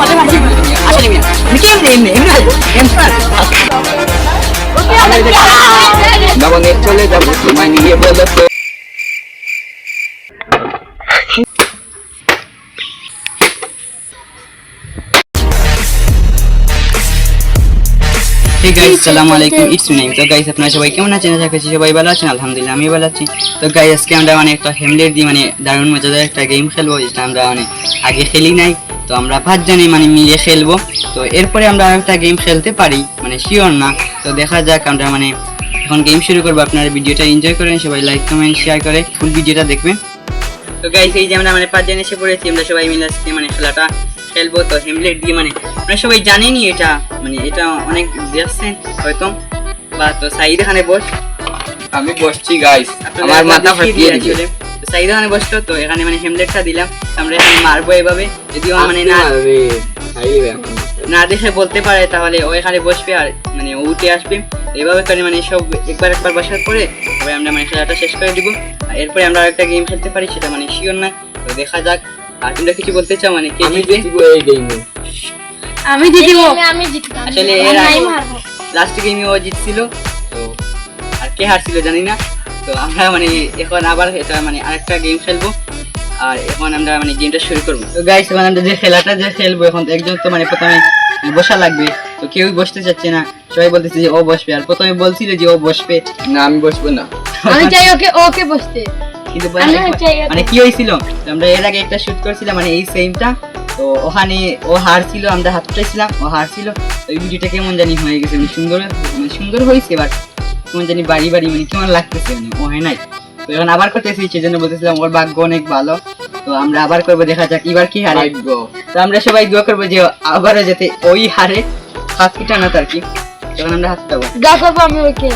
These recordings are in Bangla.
পালে মাছি আসলে মিয়া আমি কেমন এমনি এমনি এমনি নবনে চলে যাব তোমায় নিয়ে বলো তো হে গাইস আসসালামু আলাইকুম ইটস মি নাইম তো গাইস আপনারা সবাই কেমন আছেন? আশা করছি সবাই ভালো আছেন। আলহামদুলিল্লাহ আমি ভালো আছি। তো গাইস আজকে আমরা মানে একটা হ্যামলেট দিয়ে মানে দারুণ মজাদার একটা গেম খেলব। যেটা আমরা মানে আগে খেলি নাই। তো আমরা পাঁচজনে মানে মিলে খেলব। তো এরপরে আমরা একটা গেম খেলতে পারি মানে শিওর না। তো দেখা যাক আমরা মানে এখন গেম শুরু করব। আপনারা ভিডিওটা এনজয় করেন সবাই লাইক কমেন্ট শেয়ার করে ফুল ভিডিওটা দেখবেন। তো গাইস এই যে আমরা মানে পাঁচজন এসে পড়েছি আমরা সবাই মিলে আজকে মানে খেলাটা খেলব। তো হেমলেট দিয়ে মানে আপনারা সবাই জানেনই এটা মানে এটা অনেক দেখছেন হয়তো। বা তো সাইড এখানে বস। আমি বসছি গাইস আমার মাথা ফাটিয়ে দিয়েছে সাইড এখানে বসতো তো এখানে মানে হেমলেটটা দিলাম। আমরা এখানে মারবো এভাবে। যদিও মানে না না দেখে বলতে পারে তাহলে ও এখানে বসবে আর মানে ও উঠে আসবে। এভাবে করে মানে সব একবার একবার বসার পরে তবে আমরা মানে খেলাটা শেষ করে দিব। আর এরপরে আমরা একটা গেম খেলতে পারি সেটা মানে শিওর না তো দেখা যাক। আর তোমরা কিছু বলতে চাও মানে কে জিতবে? এই গেমে আমি জিতবো। আমি জিতবো। আসলে এর আগে লাস্ট গেমে ও জিতছিল তো আর কে হারছিল জানি না। তো আমরা মানে এখন আবার এটা মানে আরেকটা গেম খেলব। আর এখন আমরা মানে গেমটা শুরু করব। তো গাইস এখন আমরা যে খেলাটা যে খেলব এখন একজন তো মানে প্রথমে বসা লাগবে। তো কেউই বসতে চাচ্ছে না। সবাই বলতেছে যে ও বসবে। আর প্রথমে বলছিল যে ও বসবে। না আমি বসবো না। আমি চাই ওকে ওকে বসতে। কিন্তু মানে কি হয়েছিল? আমরা এর আগে একটা শুট করছিলাম মানে এই সেমটা তো ওখানে ও হারছিল আমরা হাত উঠাইছিলাম ও হারছিল। তো এই ভিডিওটা কেমন জানি হয়ে গেছে। মানে সুন্দর মানে সুন্দর হয়েছে বাট কেমন জানি বাড়ি বাড়ি মানে কেমন লাগতেছে? মানে ও হয় নাই। তো এখন আবার করতেছি সেই জন্য বলতেছিলাম ওর ভাগ্য অনেক ভালো। তো আমরা আবার করব দেখা যাক এবার কি হারে। তো আমরা সবাই দোয়া করব যে আবারও যাতে ওই হারে হাত ফুটানো আর কি। তখন আমরা করব আমি ওকে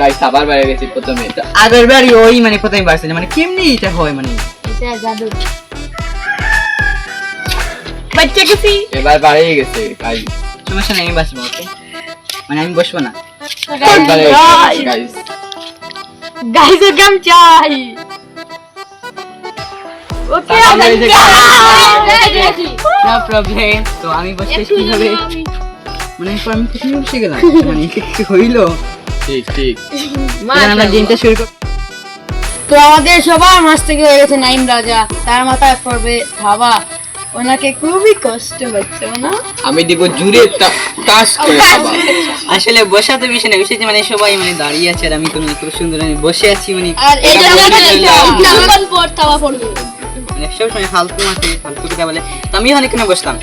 গাইস আবার বাইরে গেছি প্রথমে। তো আগের বারই ওই মানে প্রথমে বাড়ছে মানে কেমনি এটা হয় মানে? এটা জাদু। বাচ্চা গেছি। এবার বাইরে গেছে গাইস সমস্যা নেই আমি বাঁচবো ওকে মানে আমি বসবো না। গাইস গাইস ওকে চাই ওকে নো প্রবলেম তো আমি বসতে কীভাবে? মানে আমি কোথায় বসে গেলাম। মানে এটা হইল? ঠিক ঠিক। এবার আমরা গেমটা শুরু কর তো আমাদের সবার মাছ থেকে হয়ে গেছে নাইম রাজা। তার মাথায় পড়বে থাবা ওনাকে খুবই কষ্ট হচ্ছে না আমি দিব জুড়ে করে খাবা আসলে বসাতে বেশি না বেশি মানে সবাই মানে দাঁড়িয়ে আছে আর আমি তো মানে খুব সুন্দর আমি বসে আছি মানে আর এই পর থাবা পড়বে মানে সবসময় ফালতু মাঠে ফালতু কথা বলে। তো আমি ওখানে কেন বসতাম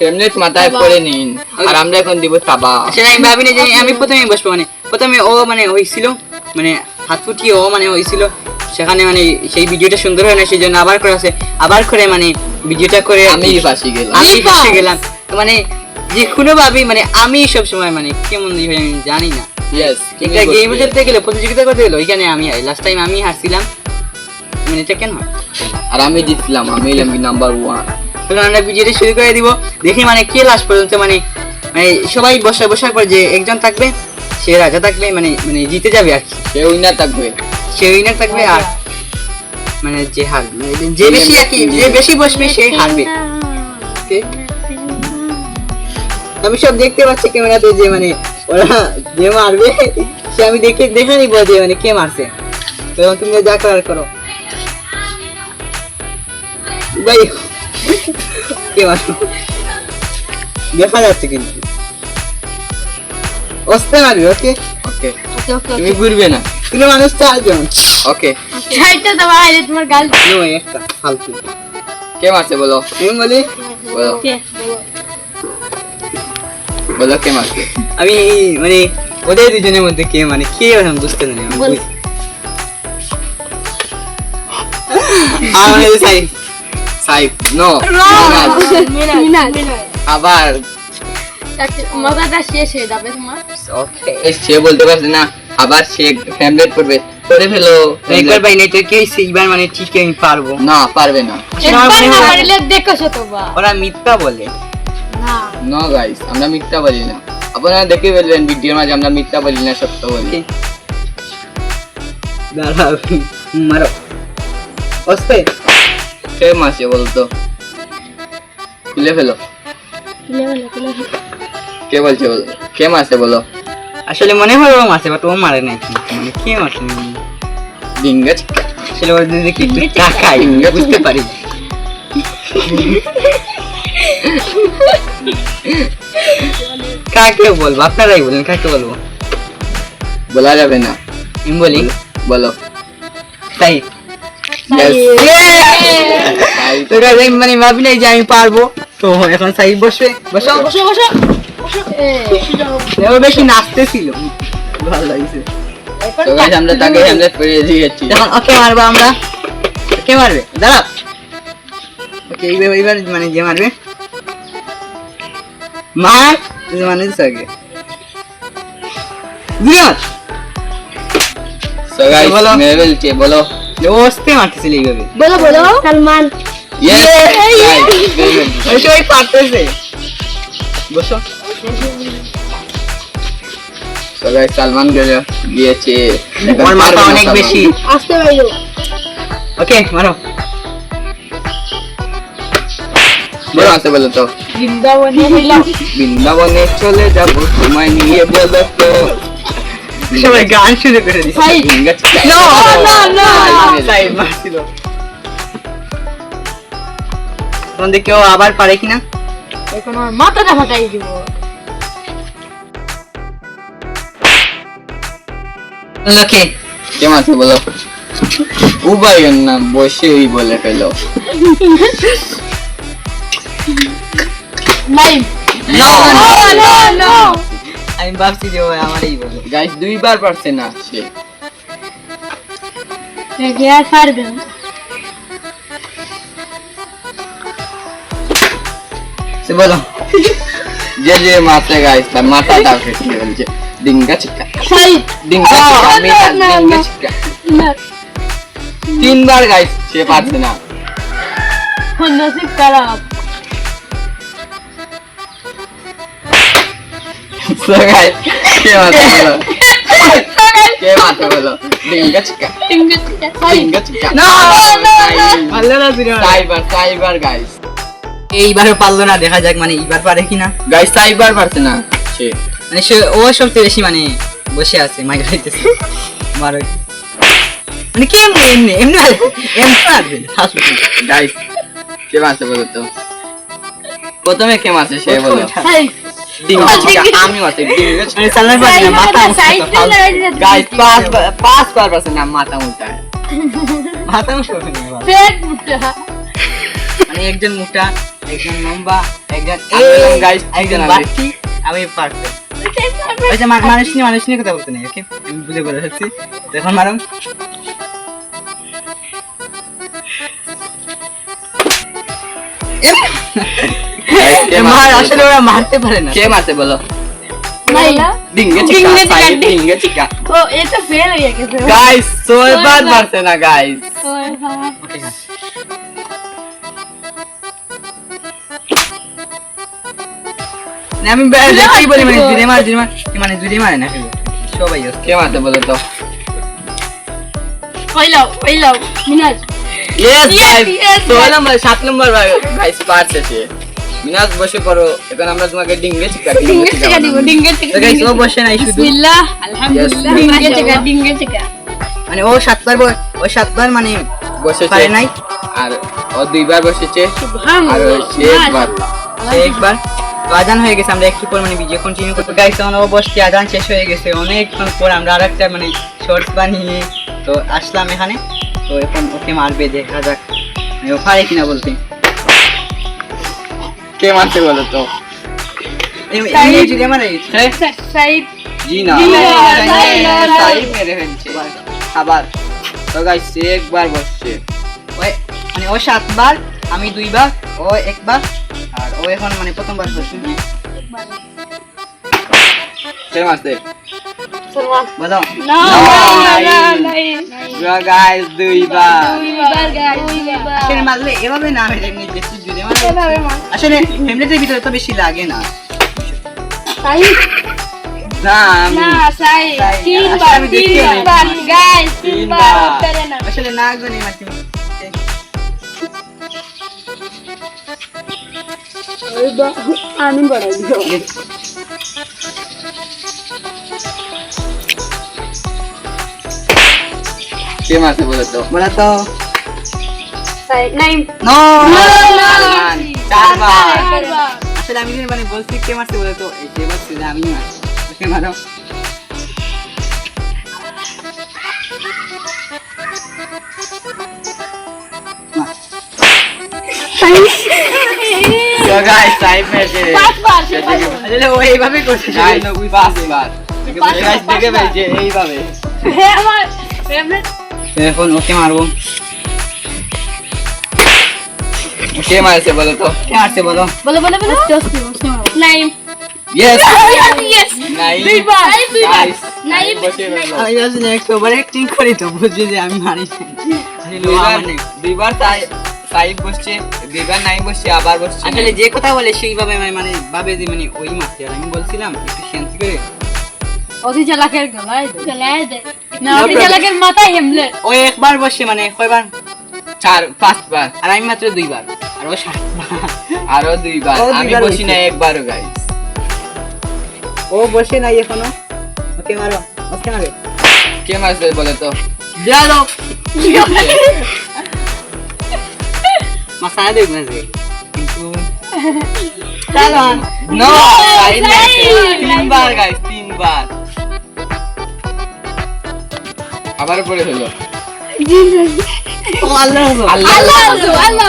হেলমেট মাথায় পরে নিন। আর আমরা এখন দিব তাবা আসলে আমি ভাবিনি যে আমি প্রথমে বসবো মানে প্রথমে ও মানে হয়েছিল মানে হাত ফুটিয়ে ও মানে হয়েছিল। সেখানে মানে সেই ভিডিওটা সুন্দর হয় না সেই জন্য আবার করে আছে। আবার করে মানে ভিডিওটা করে আমি ফাঁসি গেলাম। আমি ফেসে। গেলাম। মানে যে কোনো ভাবে মানে আমি সব সময় মানে কেমন হয় আমি জানি না। একটা গেম খেলতে গেলে প্রতিযোগিতা করতে গেলে ওইখানে আমি লাস্ট টাইম আমি হারছিলাম। মানে এটা কেন আর আমি জিতলাম আমি এলাম নাম্বার ওয়ান আমরা ভিডিওটা শুরু করে দিব। দেখি মানে কে লাস্ট পর্যন্ত মানে মানে সবাই বসা বসার পর যে একজন থাকবে সে রাজা থাকবে মানে মানে জিতে যাবে আর কি। সে উইনার থাকবে। সে উইনার থাকবে আর মানে যে হারবে মানে যে বেশি আর কি যে বেশি বসবে সে হারবে? আমি সব দেখতে পাচ্ছি ক্যামেরাতে যে মানে ওরা যে মারবে সে আমি দেখে দেখে নিব যে মানে কে মারছে। তো তুমি যা করার করো। ভাই কে দেখা যাচ্ছে কিন্তু। অস্তে মারবে ওকে ওকে তুমি ঘুরবে না। কিন্তু মানুষ চারজন ওকে ছাইটা দাও আরে তোমার গাল নো একটা ফালতু। কে মারছে বলো? আমি বলি? বলো। কে? বলো কে মারছে? আমি মানে ওদের দুজনের মধ্যে কে মানে কে আমি বুঝতে জানি আমি বল। বুঝ- আমার সাই সাইফ। নো মিনা মিনা আবার। মজাটা শেষ হয়ে যাবে তোমার। ওকে এ, সে বলতে পারছে না। আবার সে ফ্যামলেট করবে। করে ফেলো একবার ভাই নেট কি এইবার মানে ঠিক আমি পারব। না পারবে না। একবার না পারলে দেখো শতবার ওরা মিথ্যা বলে। না। নো গাইস আমরা মিথ্যা বলি না। আপনারা দেখে ফেলবেন ভিডিওর মাঝে আমরা মিথ্যা বলি না সত্য বলি। দাঁড়াও মারো। অস্তে কে মারছে বলতো? খুলে ফেলো। কে বলছে বলো কে মারছে বলো? আসলে মনে হয় ও মারছে বাট ও মারে নাই মানে কে মারছে? ডিঙ্গাচ আসলে ওর দিদি কি একটু তাকাই বুঝতে পারি। কাকে বলব? আপনারাই বলেন কাকে বলব? বলা যাবে না। আমি বলি। বলো তাই? তো মানে ভাবি নাই যে আমি পারব। তো এখন সাই বসবে। বসো বসো বসো। ও বেশি নাচতেছিল। ভালো লাগছে। তো গাইস আমরা তাকে হ্যামলেট পরিয়ে দিয়েছি এখন ওকে মারবো আমরা। কে মারবে? দাঁড়া ওকে এইবার এইবার মানে যে মারবে। মার মানে দিচ্ছে বিরাট সো গাইস বলো। মেরে বলো। ও মারতেছিল এইভাবে। বলো বলো সালমান। ইয়েস ওই সবাই পারতেছে। বসো। সো গাইস সালমান গেলে দিয়েছে। মাথা অনেক বেশি। আসতে পারল ওকে মারো। বলো আছে বলো তো। বৃন্দাবনে হইলাম বৃন্দাবনে চলে যাব তোমায় নিয়ে বলো তো। সবাই গান শুরু করে দিচ্ছে no. সাইড মারছিল। তোমাদের কেউ আবার পারে কিনা? এখন আমার মাথাটা ফাটাই দিব। লোকে। কেমন আছে বলো? উবাইয়ের নাম বসেই বলে ফেলো। নাই No, নো নো নো আমি ভাবছি যে ও আমারই বলে। গাইস দুইবার পারছে না সে কে আর পারবে সে বলো। যে যে মারছে গাইস তার মাথাটা ফেটে ফেলছে ডিঙ্গা চিকা সাইড Oh, তিনবার গাইস সে পারছে না। নসিব খারাপ So guys, কে মারছে বলো কে মারছে বলো ডিঙ্গা চিকা ডিঙ্গা চিকা No, no, no. পারল না তুই সাইবার সাইবার গাইস এইবারও পারল না দেখা যাক মানে এইবার পারে কিনা। গাইস সাইবার পারছে না। সে মানে সে ও সবচেয়ে বেশি মানে বসে আছে মাইক খাইতেছে। মারো মানে কি এমনি এমনি এমনি এমনি। গাইস কে? মারছে বলো তো? প্রথমে কে মারছে সে বলো। আমি পারে না মাথা গাইস পাঁচ পাঁচ না মাথা মাথা পেট মুটা। মানে একজন মোটা একজন লম্বা একজন একজন আমি পারফেক্ট আচ্ছা মা- মানুষ নিয়ে মানুষ নিয়ে কথা বলতে নেই ওকে আমি বুঝে বলে যাচ্ছি তো এখন মারো মার আসলে ওরা মারতে পারে না। কে মারছে বলো? ডিঙ্গে ডিঙ্গে ডিঙ্গে- ডিঙ্গে ও এটা ফেল হয়ে গেছে। গাইস ছয়বার মারছে না গাইস ওই আমি বলি মানে জুড়ে মার জুড়ে মার মানে জুড়ে মারে না সবাই কে মারছে বলো তো কইলাও কইলাও মিনাজ। গাইস সাত নম্বর গাইস পারছে সে। মিনাজ বসে পড়ো। এখন আমরা তোমাকে ডিঙ্গে চিকা ডিঙ্গে চিকা দিব ডিঙ্গে চিকা guys, ও বসে নাই শুধু। বিসমিল্লাহ আলহামদুলিল্লাহ ডিঙ্গে চিকা ডিঙ্গে চিকা মানে ও সাতবার ও সাতবার মানে বসেছে। পারে নাই। আর ও দুইবার বসেছে। আর সে একবার। সে একবার। তো আজান হয়ে গেছে আমরা একটু পর মানে ভিডিও কন্টিনিউ করব গাইস তখন ও বসছি আজান শেষ হয়ে গেছে অনেকক্ষণ পর আমরা আর একটা মানে শর্টস বানিয়ে তো আসলাম এখানে। তো এখন ওকে মারবে দেখা যাক। মানে ও পারে কিনা বলতে। কে মারছে বলো তো? আবার। গাইস একবার বসছে। মানে ও সাতবার আমি দুইবার ও একবার। আর ও এখন মানে প্রথমবার বসে কে মারছে সালমান বলো না না না না গাইস দুইবার। দুইবার গাইস দুইবার। আসলে মারলে এভাবে না বেশি জুড়ে এভাবে আসলে ভিতরে তো বেশি লাগে। তিনবার। তিনবার না আসলে না গনি মাটি আমি বাড়াই দিও কে মারছে বলো তো বলা তো নাইম নো সালমান, চারবার আসলে আমি যদি মানে বলছি কে মারছে বলে তো এই যে বলছি যে আমি মারছি কে মারো তো গাইস টাইম মেরেছে আসলে ও এইভাবে করছে গাইস বুঝতে পাঁচ পারছি। বার পাঁচ গাইস দেখে। ভাই যে এইভাবে। আমার এমনি এখন ওকে মারবো। কে মারছে বলো তো। কে মারছে বলো? বলে বলে বলে। নাইম। ইয়েস ইয়েস নাই দুইবার গাইস নাইম। আমি আসলে একটু ওভার অ্যাক্টিং করি তো বুঝছি যে আমি মারি। দুইবার আমার নেই। দুইবার তাই সাইব বসছে দুইবার নাই বসছে আবার বসছে। আসলে যে কথা বলে সেইভাবে মানে- মানে ভাবে যে মানে ওই মারছে আর আমি বলছিলাম একটু শান্তি করে। অতি চালাকের গলায় গলায় না অতি চালাকের মাথায় হেমলে। ও একবার বসে মানে কয়বার? চার পাঁচবার। আর আমি মাত্র দুইবার। আর ও সাতবার। আরও দুইবার। আমি বসি না। একবারও গাইস ও বসে নাই এখনও। ওকে মারো ওকে মারো। কে মারছে বলো তো? দিয়ালো মাসানা দেখ মাঝে কিন্তু চলো নো। তিনবার গাইস তিনবার আবার পরে হলো ও আল্লাহ আল্লাহ আল্লাহ আল্লাহ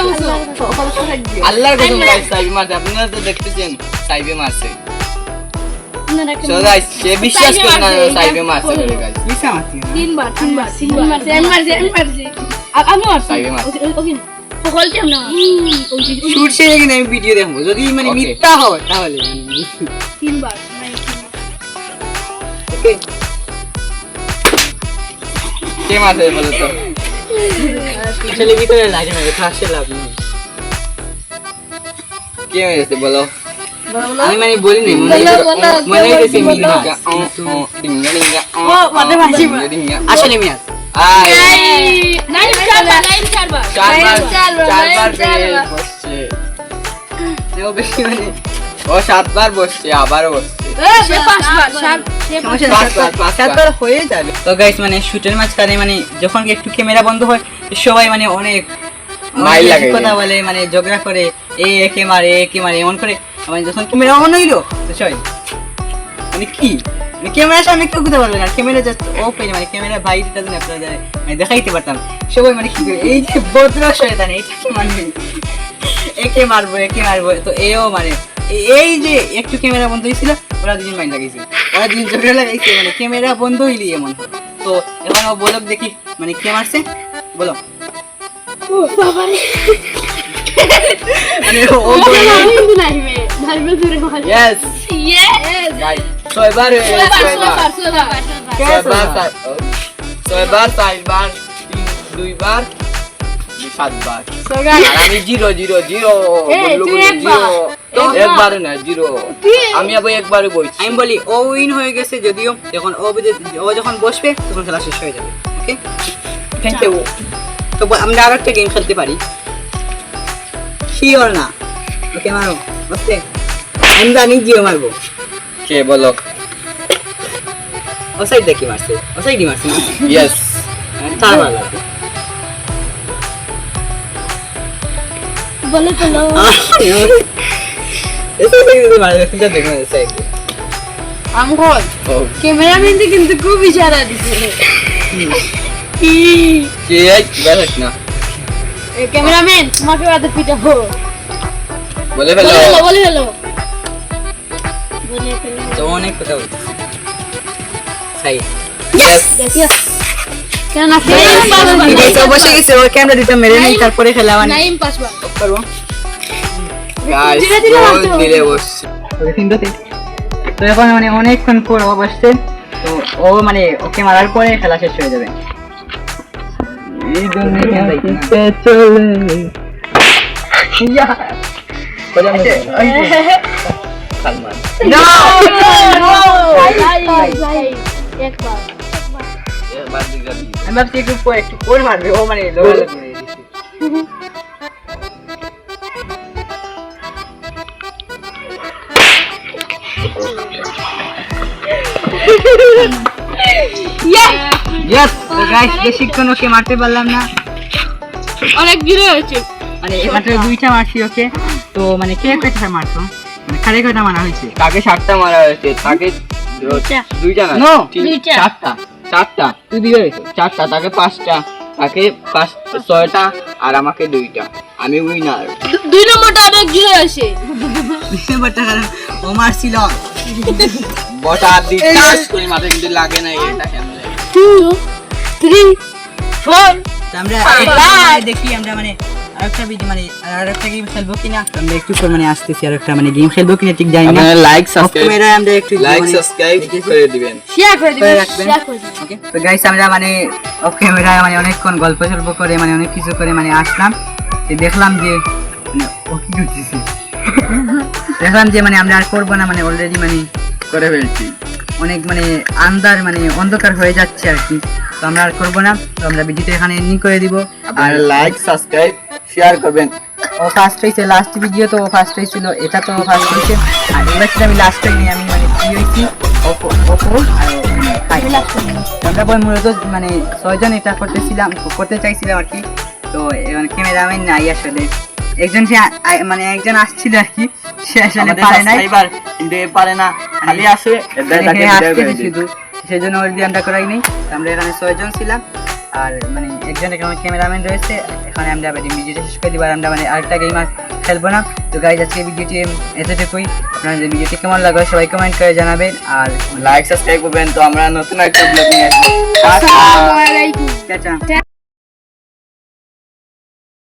আল্লাহর কসম গাইস সাইব মারছে। আপনারা তো দেখতেছেন সাইবে মারছে। সো গাইস সে বিশ্বাস করে না সাইবে মারছে বলে গাইস মিশা মারছি। তিনবার তিনবার তিনবার মারছে। মারছি। মারছি আমি মারছি। সাইবে মারছে। ওকে। সকলকে আমরা শুট শেষে কিন্তু আমি ভিডিও দেখব। যদি মানে. মিথ্যা হয় তাহলে মানে তিনবার ওকে। কে মারছে বলো তো? আসলে ভিতরে লাগে না লাভ নেই। কে মেরেছে বলো? আমি মানে মনে হয়েছে- মনে হয়েছে। মিথ্যা। আসলে মিয়াজ ও মানে ও সাতবার বসছে আবারও বসছে। হয়ে তো গাইস মানে শুটের মাঝখানে মানে যখন একটু ক্যামেরা বন্ধ হয় সবাই মানে অনেক কথা বলে মানে ঝগড়া করে এ একে মারে একে মারে এমন করে। মানে যখন ক্যামেরা অন হইল তো সবাই মানে কি? ক্যামেরার সামনে কেউ কথা বলবে না। ক্যামেরা জাস্ট অফ হয়ে মানে ক্যামেরা বাইরেটা যেন আপনারা মানে দেখাইতে পারতাম। সবাই মানে কি করে এই যে ভদ্র শয়তান এইটাকে মানে একে মারবো একে মারবো তো এও মানে এই যে একটু ক্যামেরা বন্ধ হয়েছিল ওরা দুজন মাইন্ড লাগাইছে ওরা দুজন ঝগড়া লাগাইছে মানে ক্যামেরা বন্ধ হইলি এমন। তো এখন ও বলক দেখি মানে কে মারছে? বলো। মানে ও ছয়বার ছয়বার ছয়বার ছয়বার চারবার দুইবার সাতবার আমি জিরো জিরো জিরো একবার, একবার। না জিরো। আমি আবার একবারও বলছি। আমি বলি ও উইন হয়ে গেছে যদিও যখন ও ও যখন বসবে তখন খেলা শেষ হয়ে যাবে ওকে থ্যাংক ইউ তো আমরা আরও একটা গেম খেলতে পারি। শিওর না। ওকে মারো। বুঝতে আমি জানি জিও মারবো। কে বলো? ও সাইড দেখি মারছে। ও সাইডই মারছে ইয়েস ভালো লাগবে বলে তো লো এসে দেখি মারছে তুই দেখো সাইড আমগল ক্যামেরাম্যান কিন্তু খুব ইশারা দিছে। কি কে বেশ না। ক্যামেরাম্যান তোমাকে বাদে পিটা হো বলে ফেলো বলে ফেলো। তো অনেক কথা তারপরে খেলা করব তো এখন মানে অনেকক্ষণ পর ও বসছে। তো ও মানে ওকে মারার পরে খেলা শেষ হয়ে যাবে। এই চলে? দিয়ে। আমি ভাবছি একটু একটু পর মারবে ও মানে! তো guys, বেশিক্ষণ ওকে মারতে পারলাম না। অনেক দূরে হয়েছে। মানে মাত্র দুইটা মারছি ওকে। তো মানে কে মারছো মানে কারে কয়টা মারা হয়েছে? তাকে সাতটা মারা হয়েছে? তাকে দুইটা। না? দুইটা। চারটা। চারটা। তুই দিয়ে চারটা তাকে পাঁচটা। তাকে পাঁচ ছয়টা আর আমাকে দুইটা। আমি উইনার দুই নম্বরটা অনেক দূরে হয়েছে বাট কারণ ও মারছিল বটা দি টাচ করে মাথায় কিন্তু লাগে না এটা কেমন টু থ্রি ফোর তো আমরা Five. আমরা দেখি আমরা মানে আরেকটা ভিডিও মানে আরেকটা গেম খেলব কিনা? আমরা একটু পর মানে আসতেছি আরেকটা মানে গেম খেলব কিনা ঠিক জানি না। আপনারা লাইক সাবস্ক্রাইব camera আমরা একটু লাইক মানে সাবস্ক্রাইব করে দিবেন। শেয়ার করে করে দিবেন শেয়ার করে দিবেন। ওকে তো গাইস আমরা মানে অফ ক্যামেরায় মানে অনেকক্ষণ গল্প সল্প করে মানে অনেক কিছু করে মানে আসলাম। তো দেখলাম যে মানে ও কি করতেছে? দেখলাম যে মানে আমরা আর করব না মানে অলরেডি মানে করে ফেলছি। অনেক মানে আন্দার মানে অন্ধকার হয়ে যাচ্ছে আর কি। তো আমরা আর করব না তো আমরা ভিডিওটা এখানে এন্ডিং করে দিব। আর লাইক সাবস্ক্রাইব শেয়ার করবেন। ও ফার্স্ট হয়েছে লাস্ট ভিডিও তো ও ফার্স্ট হয়েছিল এটা তো ফার্স্ট হয়েছে আর এবার সেটা আমি লাস্ট হইনি আমি মানে কি হয়েছি ওপো ওপো। আমরা মূলত মানে ছয়জন এটা করতেছিলাম করতে চাইছিলাম আর কি। তো মানে ক্যামেরাম্যান নাই আসলে। একজন সে মানে একজন আসছিল আর কি সে আসলে পারে নাই। সাবস্ক্রাইবার কিন্তু পারে না। খালি আসে। শুধু সেই জন্য ওর দিয়ে আমরা করাই নেই আমরা এখানে ছয়জন ছিলাম। আর মানে একজন এখানে ক্যামেরাম্যান রয়েছে এখানে আমরা আবার ভিডিওটা শেষ করে দিবার আমরা মানে আরেকটা গেম আর খেলব না। তো গাইজ আজকে ভিডিওটি এতটুকুই। আপনাদের ভিডিওটি কেমন লাগল সবাই কমেন্ট করে জানাবেন আর লাইক সাবস্ক্রাইব করবেন। তো আমরা নতুন একটা ব্লগ নিয়ে আসব।